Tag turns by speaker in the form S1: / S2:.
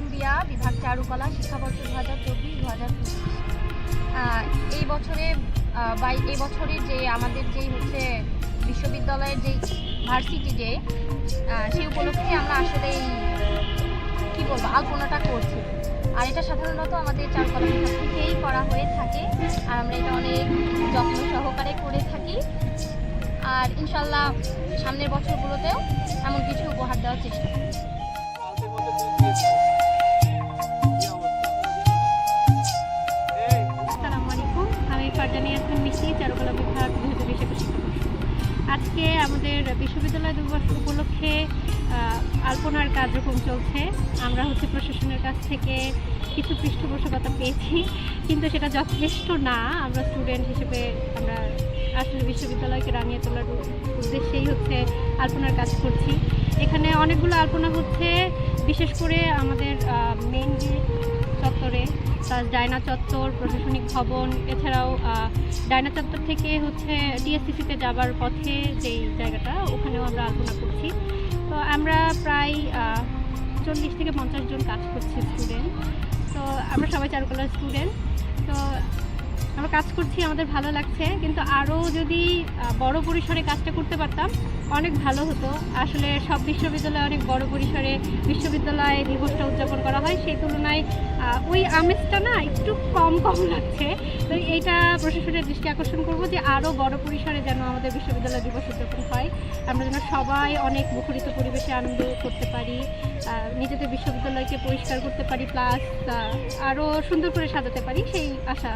S1: India বিভাগ চারুকলা শিক্ষাবর্ষ দু হাজার চব্বিশ দু হাজার এই বছরে বা এই বছরে যে আমাদের যেই হচ্ছে বিশ্ববিদ্যালয়ের যেই ভার্সিটি ডে সেই উপলক্ষে আমরা আসলে এই, কী বলব, আলপনাটা করছি। আর এটা সাধারণত আমাদের চারুকলা বিভাগ থেকেই করা হয়ে থাকে। আর আমরা এটা অনেক যত্ন সহকারে করে থাকি। আর ইনশাল্লাহ সামনের বছরগুলোতেও এমন কিছু উপহার দেওয়ার চেষ্টা
S2: ফারজানি ইয়াসমিন মিষ্টি চারুকলা বিভাগ দু হাজার বিশ একুশ আজকে আমাদের বিশ্ববিদ্যালয় দিবস উপলক্ষে আলপনার কার্যক্রম চলছে। আমরা হচ্ছে প্রশাসনের কাছ থেকে কিছু পৃষ্ঠপোষকতা পেয়েছি, কিন্তু সেটা যথেষ্ট না। আমরা স্টুডেন্ট হিসেবে আমরা আসলে বিশ্ববিদ্যালয়কে রানিয়ে তোলার উদ্দেশ্যেই হচ্ছে আলপনার কাজ করছি। এখানে অনেকগুলো আলপনা হচ্ছে, বিশেষ করে আমাদের মেইন গেট চত্বরে প্লাস ডায়না চত্বর, প্রশাসনিক ভবন, এছাড়াও ডায়না চত্বর থেকে হচ্ছে ডিএসসিসিতে যাবার পথে যেই জায়গাটা, ওখানেও আমরা আলোচনা করছি। তো আমরা প্রায় চল্লিশ থেকে পঞ্চাশ জন কাজ করছি স্টুডেন্ট তো আমরা সবাই চারুকলার স্টুডেন্ট তো আমরা কাজ করছি, আমাদের ভালো লাগছে। কিন্তু আরও যদি বড় পরিসরে কাজটা করতে পারতাম, অনেক ভালো হতো। আসলে সব বিশ্ববিদ্যালয়ে অনেক বড় পরিসরে বিশ্ববিদ্যালয় দিবসটা উদযাপন করা হয়। সেই তুলনায় ওই আমেজটা না একটু কম কম লাগছে। তো এইটা প্রশাসনের দৃষ্টি আকর্ষণ করব যে আরও বড় পরিসরে যেন আমাদের বিশ্ববিদ্যালয় দিবস উদযাপন হয়। আমরা যেন সবাই অনেক মুখরিত পরিবেশে আনন্দ করতে পারি নিজেদের বিশ্ববিদ্যালয়কে পরিষ্কার করতে পারি প্লাস আরও সুন্দর করে সাজাতে পারি, সেই আশা।